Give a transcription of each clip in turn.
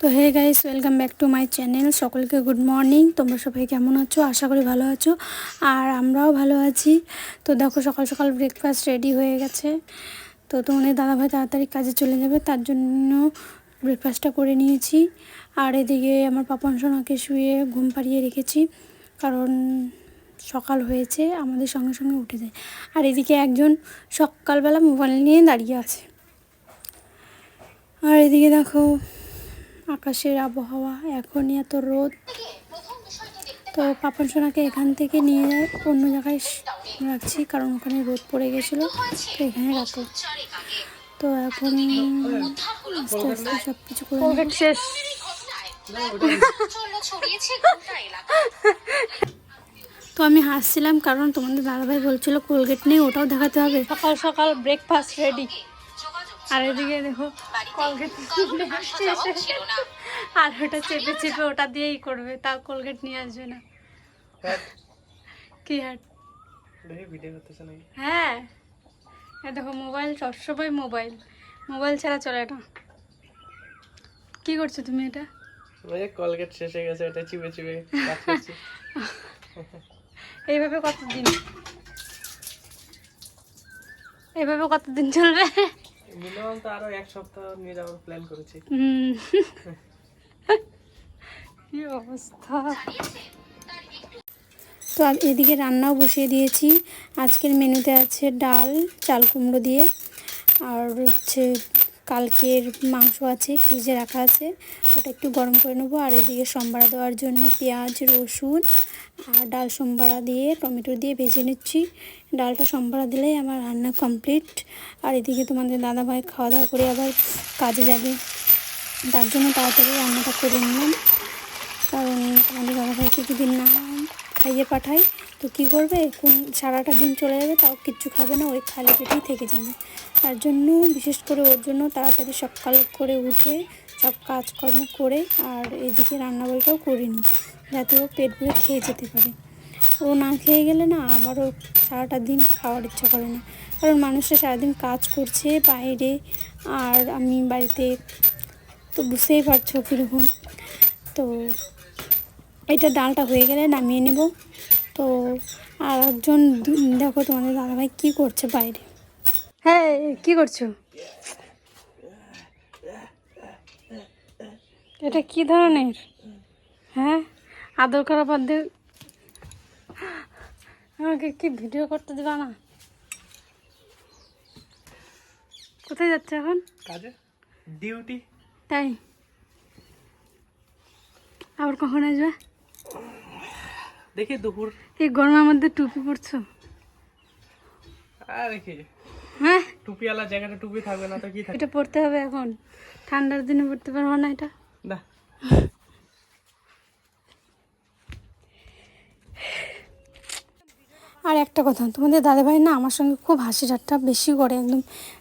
তো hey guys welcome back to my channel সকলকে good morning তোমরা সবাই কেমন আছো? আশা করি ভালো আছো। আর আমরাও ভালো আছি। তো দেখো, সকাল সকাল ব্রেকফাস্ট রেডি হয়ে গেছে। তো তোমাদের দাদাভাই তাড়াতাড়ি কাজে চলে যাবে, তার জন্য ব্রেকফাস্টটা করে নিয়েছি। আর এদিকে আমার পাপন সোনাকে শুয়ে ঘুম পাড়িয়ে রেখেছি, কারণ সকাল হয়েছে, আমাদের সঙ্গে সঙ্গে উঠে যায়। আর এদিকে একজন সকালবেলা মোবাইল নিয়ে দাঁড়িয়ে আছে। আর এদিকে দেখো আকাশের আবহাওয়া এখনই এত রোদ। তো পাপন সোনাকে এখান থেকে নিয়ে যায় অন্য জায়গায় রাখছি কারণ ওখানে রোদ পড়ে গেছিল। তো এখানে রাখো তো এখন আস্তে আস্তে সব কিছু করে শেষ। তো আমি হাসছিলাম কারণ তোমাদের দাদাভাই বলছিল কোলগেট নেই ওটাও দেখাতে হবে। সকাল সকাল ব্রেকফাস্ট রেডি আর এদিকে দেখো কলগেট আর ওটা চেপে চেপে ওটা দিয়েই করবে তাও কোলগেট নিয়ে আসবে না। কি ভিডিও করতেছে নাকি? হ্যাঁ। দেখো মোবাইল সবসময় মোবাইল মোবাইল ছাড়া চলে না। কি করছ তুমি এটা? ওই কলগেট শেষ হয়ে গেছে ওটা চিপে চিপে কাজ করছি। এইভাবে কতদিন? এইভাবে কতদিন চলবে? মিনিমাম তো আরও এক সপ্তাহ নিয়ে যাওয়ার প্ল্যান করেছি। কি অবস্থা? তো এদিকে রান্নাও বসিয়ে দিয়েছি। আজকের মেনুতে আছে ডাল, চাল কুমড়ো দিয়ে। আর হচ্ছে কালকের মাংস আছে, ফ্রিজে রাখা আছে। ওটা একটু গরম করে নেব। আর এদিকে সম্বারা দেওয়ার জন্য পেঁয়াজ, রসুন আর ডাল সম্বারা দিয়ে টমেটো দিয়ে ভেজে নিচ্ছি। ডালটা সম্বারা দিলেই আমার রান্না কমপ্লিট। আর এদিকে তোমাদের দাদাভাই খাওয়া দাওয়া করে আবার কাজে যাবে। তার জন্য তাড়াতাড়ি রান্নাটা করে নিলাম। কারণ আমাদের দাদাভাইকে যদি না খাইয়ে পাঠাই তো কী করবে? কোন সারাটা দিন চলে যাবে, তাও কিচ্ছু খাবে না, ওই খালি পেটেই থেকে যাবে। তার জন্য বিশেষ করে ওর জন্য তাড়াতাড়ি সকাল করে উঠে সব কাজকর্ম করে আর এদিকে রান্নাবাড়িটাও করে নিই। যাতে ও পেট ভরে খেয়ে যেতে পারে। ও না খেয়ে গেলে না আমারও সারাটা দিন খাওয়ার ইচ্ছা করে না। কারণ মানুষটা সারাদিন কাজ করছে বাইরে আর আমি বাড়িতে তো বুঝতেই পারছ কীরকম। তো এটা ডালটা হয়ে গেলে নামিয়ে নেব। তো আর একজন দেখো তোমাদের দাদাভাই কী করছে বাইরে। হ্যাঁ কী করছ? এটা কি ধরনের? হ্যাঁ? আদর করা বাদ দিয়ে আমাকে কি ভিডিও করতে দিবা না? কোথায় যাচ্ছে এখন? কাজে? ডিউটি? তাই। আবার কখন আসবে? দেখি দুপুর। এই গরমের মধ্যে টুপি পরছো? আর দেখি হ্যাঁ? টুপিওয়ালা জায়গাটা টুপি থাকবে না তো কি থাকবে? এটা পরতে হবে এখন। ঠান্ডার দিনে পরতে পারব না এটা। না। আর একটা কথা তোমাদের দাদাভাই না আমার সঙ্গে খুব হাসি ঠাট্টা বেশি করে একদম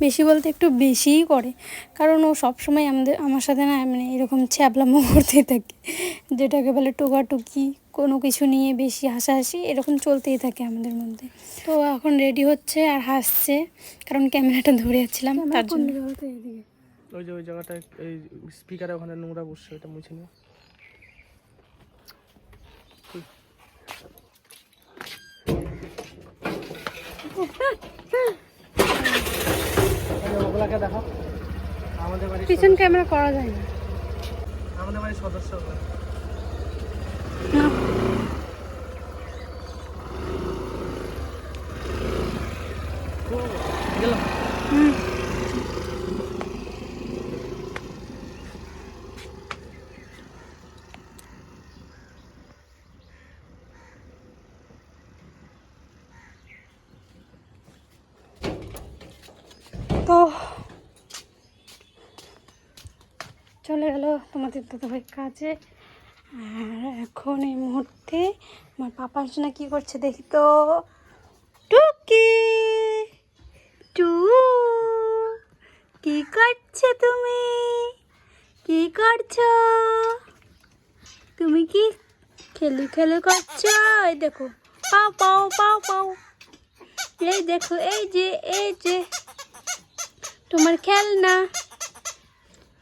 বেশি বলতে একটু বেশিই করে। কারণ ও সবসময় আমাদের আমার সাথে না মানে এরকম ছ্যাবলামো করতেই থাকে। যেটাকে বলে টোকাটুকি কোনো কিছু নিয়ে বেশি হাসাহাসি এরকম চলতেই থাকে আমাদের মধ্যে। তো এখন রেডি হচ্ছে আর হাসছে কারণ ক্যামেরাটা ধরে যাচ্ছিলাম তার জন্য। ওই যে ওই জায়গাটা এই স্পিকারে ওখানে নোংরা বসছে ওটা মুছে নিও। ওগুলাকে দেখো। আমাদের বাড়ির পিছন ক্যামেরা করা যায় না। আমাদের বাড়ির সদস্য ওগুলা। না ও, গেলাম হুম তো চলে গেল, তোমাদের দাদাভাই কাজে। আর এখন এই মুহূর্তে আমার পাপার জন্য কী করছে দেখি তো। টুকি! টু! কি করছ তুমি? কি করছ? তুমি কি খেলু খেলু করছ? এই দেখো, পাও পাও পাও পাও। এই দেখো, এই যে এই যে। তোমার খেলনা।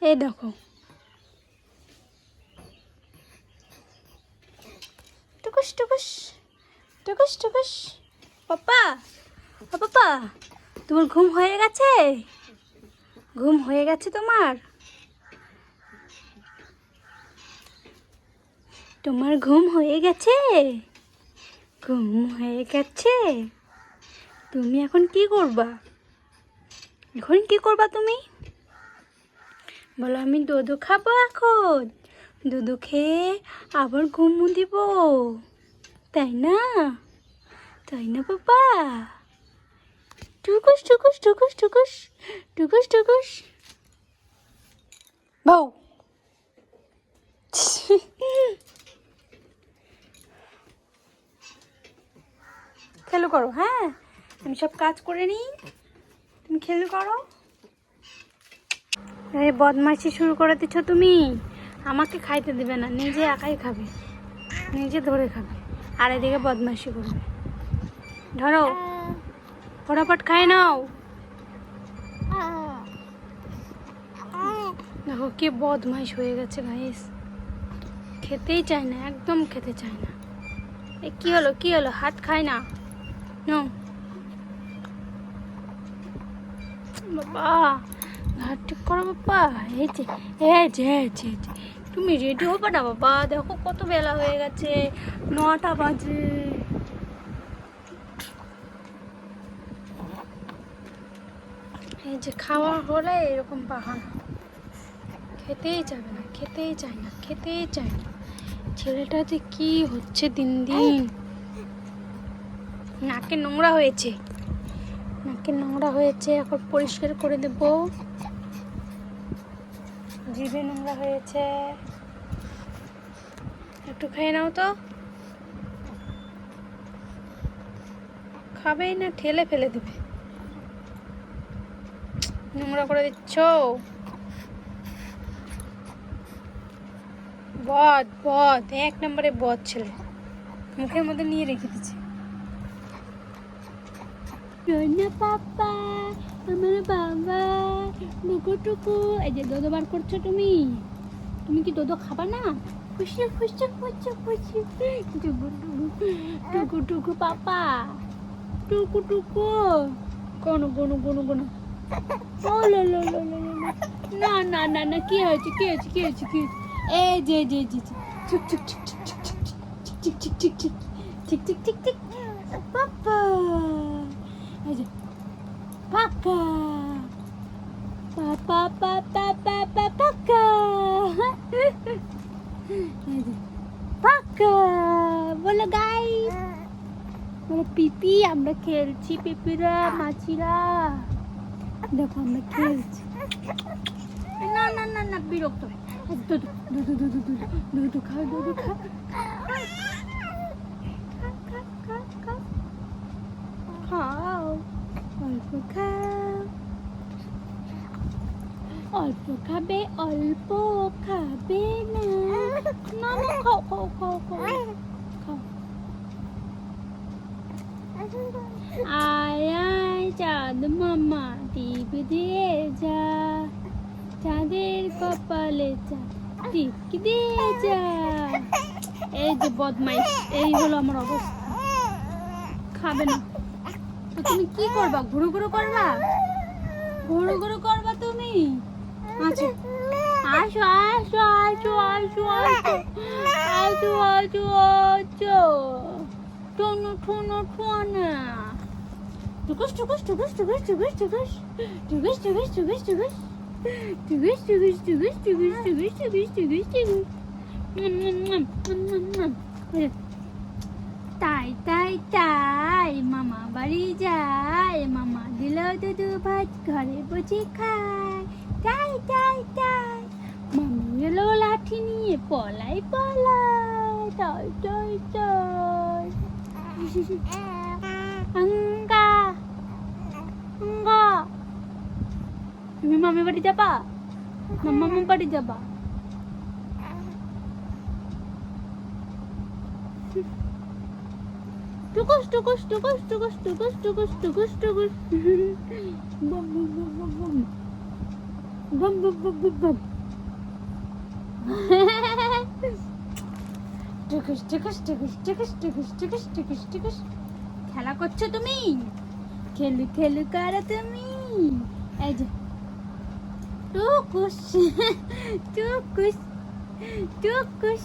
এই দেখো। টুকুস টুকুস টুকুস টুকুস। পাপা পাপা তোমার ঘুম হয়ে গেছে? ঘুম হয়ে গেছে তোমার? তোমার ঘুম হয়ে গেছে? ঘুম হয়ে গেছে? তুমি এখন কি করবা? এখন কি করবা তুমি? বলো, আমি দুধু খাব এখন। দুধু খেয়ে আবার ঘুম দিব। তাই না? তাই না বাবা টুকুস টুকুস টুকুস টুকুস টুকুস টুকুস। বউ। খেলো করো হ্যাঁ? আমি সব কাজ করে নিই। তুমি খেলো করো। এই বদমাইশি শুরু করে দিচ্ছ তুমি। আমাকে খাইতে দিবে না, নিজে একাই খাবে, নিজে ধরে খাবে, আর এদিকে বদমাইশি করবে। ধরো, ফটাফট খাই নাও। দেখো কি বদমাইশ হয়ে গেছে গাইস খেতেই চায় না, একদম খেতে চায় না। এ, কি হলো কি হলো? হাত খায় না। বাবা। ঘাট ঠিক করো বাবা। এই যে এই যে এই যে, তুমি রেডি হবে না বাবা? দেখো কত বেলা হয়ে গেছে। নটা বাজে। এই যে খাওয়া হলে এরকম বাহানা। খেতেই যাবে না খেতেই চায় না খেতেই চায় না। ছেলেটা যে কি হচ্ছে দিন দিন। নাকে নোংরা হয়েছে। নাকে নোংরা হয়েছে এখন পরিষ্কার করে দেব। জিভে নোংরা হয়েছে। একটু খেয়ে নাও তো। খাবেই না, ঠেলে ফেলে দিবে। নোংরা করে দিচ্ছ। বদ বদ, এক নম্বরে বদ ছেলে। মুখের মধ্যে নিয়ে রেখে দিচ্ছে। পাপা। আমার বাবা টুকু টুকু এই যে দোদো বার করছ তুমি তুমি কি দোদো খাবা না খুশি খুশি খুশি খুশি টুকু টুকু টুকু টুকু পাপা টুকু টুকু কোনো কোনো কোনো কোনো ও লো লো লো লো লো। না না না না কি হয়েছে কি হয়েছে কি হয়েছে কি? এই যে যে যে চুক চুক চুক চুক চুক চুক চুক চুক চুক চুক ঠিক ঠিক ঠিক ঠিক পাপা এই যে পাকা পাপা পাপা পাপা পাকা এই যে পাকা বলো গাই বলো পিপি আমরা খেলছি পিপিরা মাছিরা দেখো আমরা খেলছি না না না না বিরক্ত হয় দুধু দুধু দুধু দুধু দুধু খাও দুধু খাও খাও অল্প খাবে অল্প খাবে না। না না, খাও খাও খাও খাও। আয় আয়, চাঁদ মামা টিপি দিয়ে যা। চাঁদের কপালে চা টিপ দিয়ে যা। এই যে বদমাইশ, এই হলো আমার অবস্থা। খাবে না। তো তুমি কি করবা ঘুরু ঘুরু করবা ঘুরু ঘুরু করবা তুমি আচ্ছা আসো আসো আসো আসো আসো আসো আসো টোনো টোনো টোনা টুকুস টুকুস টুকুস টুকুস টুকুস টুকুস টুকুস টুকুস টুকুস টুকুস টুকুস টুকুস টুকুস টুকুস টুকুস টুকুস টুকুস টুকুস তাই তাই তাই বাড়ি যায়। মামা দিল দুধু ভাত, ঘরে বসে খায়। তাই তাই তাই। মামি এলো লাঠি নিয়ে, পলাই পলাই। তাই তাই তাই আঙ্গা তুমি মামি বাড়ি যাবা? না মামা বাড়ি যাবা? টুকুস টুকুস টুকুস টুকুস টুকুস টুকুস টুকুস টুকুস বম বম বম বম বম বম টুকুস টুকুস টুকুস টুকুস টুকুস টুকুস টুকুস টুকুস খেলা করছ তুমি খেলু খেলু করো তুমি এই যে টুকুস টুকুস টুকুস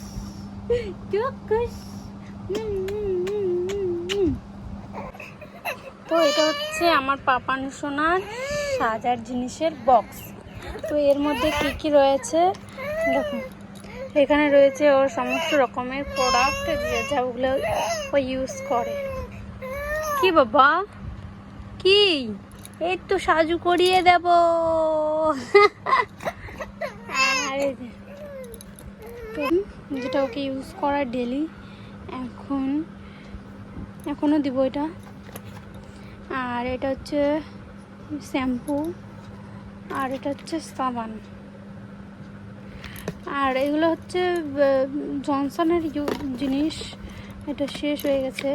টুকুস হুম, হুম, হুম। তো এটা হচ্ছে আমার পাপান সোনার সাজার জিনিসের বক্স তো এর মধ্যে কি কি রয়েছে? দেখুন এখানে রয়েছে ওর সমস্ত রকমের প্রোডাক্ট যে ওগুলো ও ইউজ করে। কি বাবা? কি? এই তো সাজু করিয়ে দেব। যেটা ওকে ইউজ করা ডেলি এখন এখনও দিব এটা। আর এটা হচ্ছে শ্যাম্পু, আর এটা হচ্ছে সাবান। আর এগুলো হচ্ছে জনসনের জিনিস। এটা শেষ হয়ে গেছে।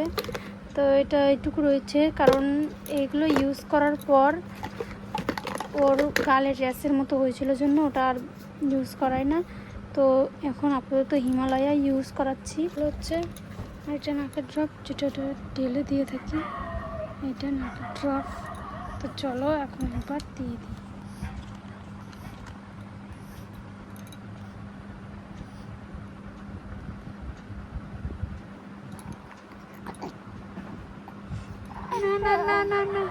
তো এটা এইটুকু রয়েছে, কারণ এগুলো ইউজ করার পর ওর গালে র্যাসের মতো হয়েছিল জন্য ওটা আর ইউজ করাই না। তো এখন আপাতত হিমালয়া ইউজ করাচ্ছি। হচ্ছে একটা নাকের ড্রপ যেটা ঢেলে দিয়ে থাকি। এটা নাকের ড্রপ তো চলো এখন একবার দিয়ে দিই। না না না না।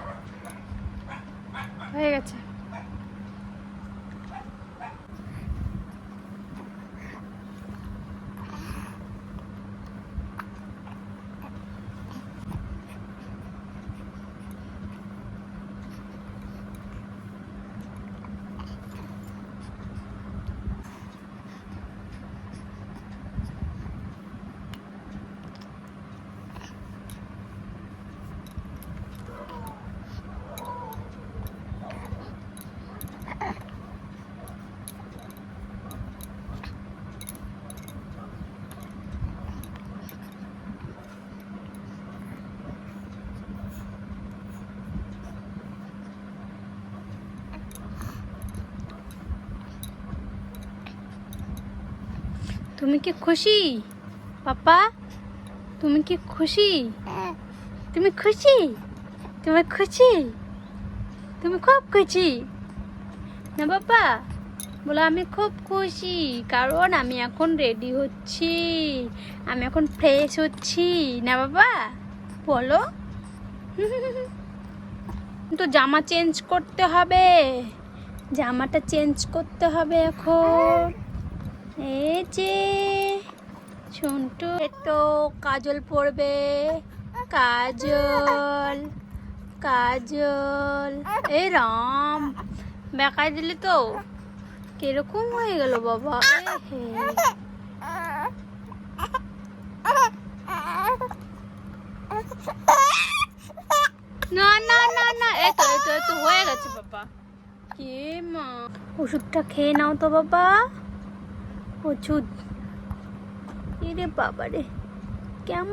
হয়ে গেছে। তুমি কি খুশি? পাপা, তুমি কি খুশি? তুমি খুশি? তুমি খুশি? তুমি খুব খুশি? না বাবা বলো আমি খুব খুশি, কারণ আমি এখন রেডি হচ্ছি। আমি এখন ফ্রেশ হচ্ছি, না বাবা বলো। তো জামা চেঞ্জ করতে হবে। জামাটা চেঞ্জ করতে হবে এখন। এই যে সন্টু তো কাজল পড়বে। কাজল কাজল। এই রাম বেকায় দিলি তো। কীরকম হয়ে গেল বাবা। না না না না এই তো এই তো এই তো হয়ে গেছে বাবা। কে মা? ওষুধটা খেয়ে নাও তো বাবা। প্রচুর। এরে বাবারে কেমন